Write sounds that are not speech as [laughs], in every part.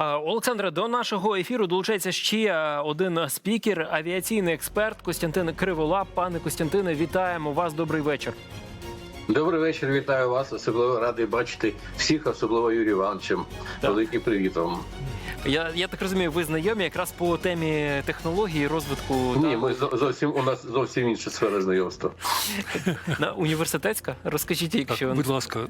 Олександре, до нашого ефіру долучається ще один спікер, авіаційний експерт Костянтин Криволап. Пане Костянтине, вітаємо вас. Добрий вечір. Добрий вечір, вітаю вас. Особливо радий бачити всіх, особливо Юрій Івановичем. Великий привіт вам. Я, я так розумію, ви знайомі якраз по темі технології розвитку Ні, ми зо- зовсім у нас зовсім інша сфера знайомства. на університетська. Розкажіть, якщо Так, будь ласка,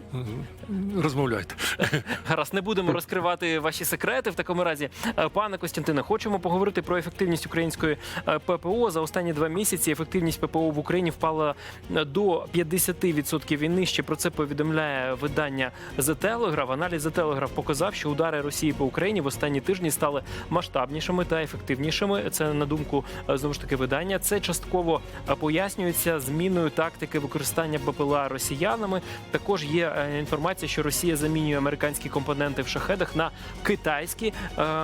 розмовляйте. [laughs] Гаразд, не будемо розкривати ваші секрети. В такому разі, Е, пане Костянтине, хочемо поговорити про ефективність української е, ППО. За останні два місяці ефективність ППО в Україні впала е, до 50% і нижче. Про це повідомляє видання The Telegraph. Аналіз The Telegraph показав, що удари Росії по Україні в останні тижні стали масштабнішими та ефективнішими. Це на думку е, знову ж таки видання. Це частково е, пояснюється зміною тактики використання БПЛА росіянами. Також є е, інформація, що Росія замінює американські компоненти в шахедах на китайські.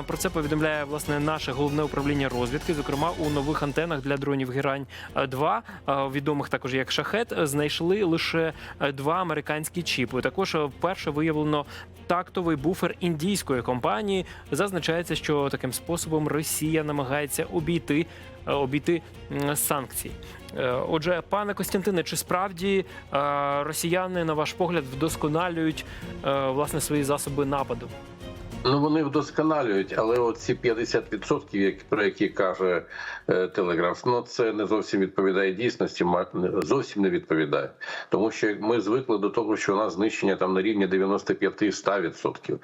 Про це повідомляє власне наше головне управління розвідки. Зокрема, у нових антенах для дронів Герань 2 відомих також як шахет, знайшли лише два американські чіпи. Також вперше виявлено тактовий буфер індійської компанії. Зазначається, що таким способом Росія намагається обійти е, обійти санкції. Е, Отже, пане Костянтине, чи справді е, росіяни, на ваш погляд, вдосконалюють власне свої засоби нападу? Ну вони вдосконалюють, але от ці 50%, як- про які каже е, Телеграф, ну це не зовсім відповідає дійсності, зовсім не відповідає. Тому що ми звикли до того, що у нас знищення там на рівні 95-100%.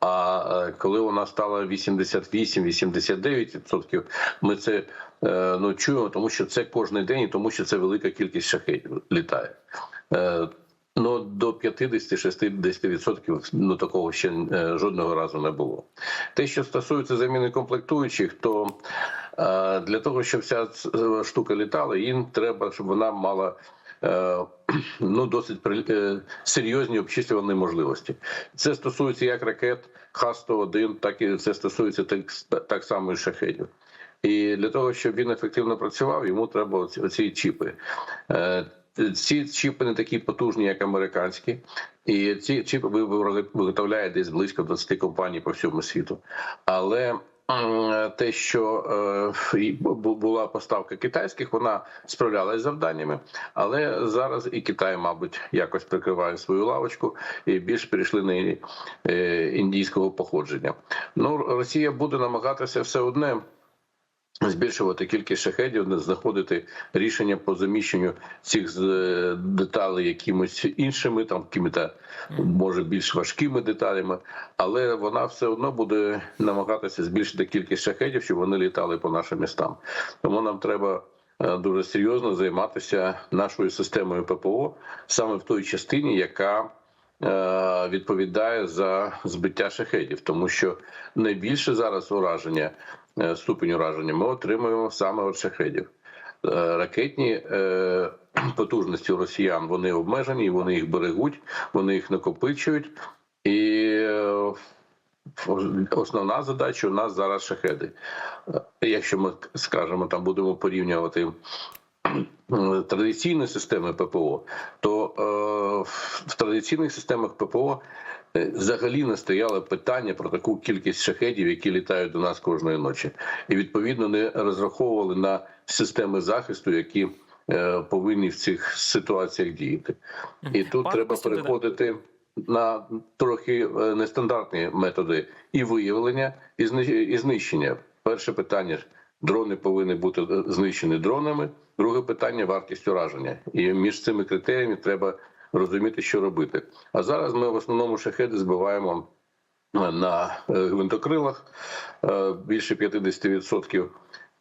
А е, коли вона стала 88-89%, ми це е, ну чуємо, тому що це кожен день, і тому що це велика кількість шахетів літає. Е, Ну 50-60% ну такого ще е, жодного разу не було. Те, що стосується заміни комплектуючих, то е, для того, щоб ця ц- штука літала, їм треба, щоб вона мала. е, [clears throat] Ну, досить е, серйозні обчислювані можливості. Це стосується як ракет Х-101, так і це стосується так, так само і шахедів. І для того, щоб він ефективно працював, йому треба оці, оці чіпи. Ці чіпи не такі потужні, як американські, і ці чіпи ви- ви- виготовляє десь близько 20 компаній по всьому світу. Але те, що е, була поставка китайських, вона справлялась з завданнями, але зараз і Китай, мабуть, якось прикриває свою лавочку і більш перейшли на е, індійського походження. Ну, Росія буде намагатися все одне. Збільшувати кількість шахедів, знаходити рішення по заміщенню цих з- деталей якимось іншими, там якими-то може більш важкими деталями, але вона все одно буде намагатися збільшити кількість шахедів, щоб вони літали по нашим містам. Тому нам треба е, дуже серйозно займатися нашою системою ППО саме в той частині, яка е, відповідає за збиття шахедів, тому що найбільше зараз ураження, е, ступень ураження ми отримуємо саме від шахедів. Е, Ракетні е, [clears throat] потужності росіян вони обмежені, вони їх берегуть, вони їх накопичують. І е, основна задача у нас зараз шахеди. Е, Якщо ми скажемо, там будемо порівнювати традиційні системи ППО, то е, в традиційних системах ППО е, взагалі не стояло питання про таку кількість шахедів, які літають до нас кожної ночі, і відповідно не розраховували на системи захисту, які е, повинні в цих ситуаціях діяти. І тут Пане треба Костянтине. переходити на трохи е, нестандартні методи і виявлення, і знищення. Перше питання дрони повинні бути е, знищені дронами. Друге питання вартість ураження. І між цими критеріями треба розуміти, що робити. А зараз ми в основному шахеди збиваємо е, на е, гвинтокрилах е, більше 50%.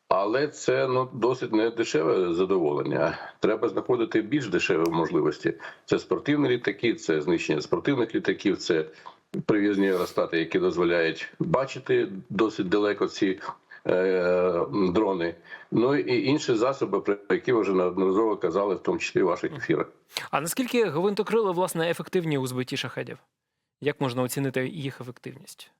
Але це ну досить не дешеве задоволення. Треба знаходити більш дешеві можливості. Це спортивні літаки, це знищення спортивних літаків, це привізні аеростати, які дозволяють бачити досить далеко ці дрони. Ну і інші засоби, про які ви вже неодноразово казали, в тому числі в ваших ефірах. А наскільки гвинтокрили власне ефективні у збитті шахедів? Як можна оцінити їх ефективність?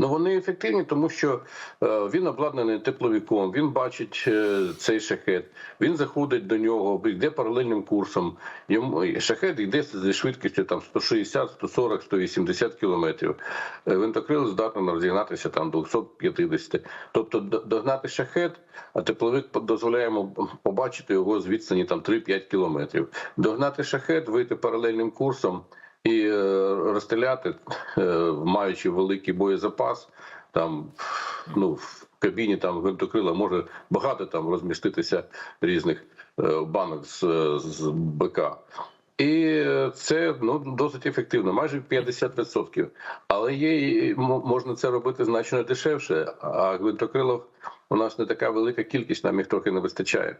Ну вони ефективні, тому що е, він обладнаний тепловіком, він бачить е, цей шахет, він заходить до нього, йде паралельним курсом. Йому шахет йде зі швидкістю там 160, 140, 180 кілометрів. Е, Винтокрил здатний розігнатися там 250. Тобто догнати шахет, а тепловик по- дозволяє йому побачити його з відстані там 3-5 кілометрів. Догнати шахет, вийти паралельним курсом і е, розстріляти, е, маючи великий боєзапас, там ну в кабіні там гвинтокрила може багато там розміститися різних е, банок з, з БК. І це ну досить ефективно, майже 50%. Але є можна це робити значно дешевше. А гвинтокрилів у нас не така велика кількість, нам їх трохи не вистачає.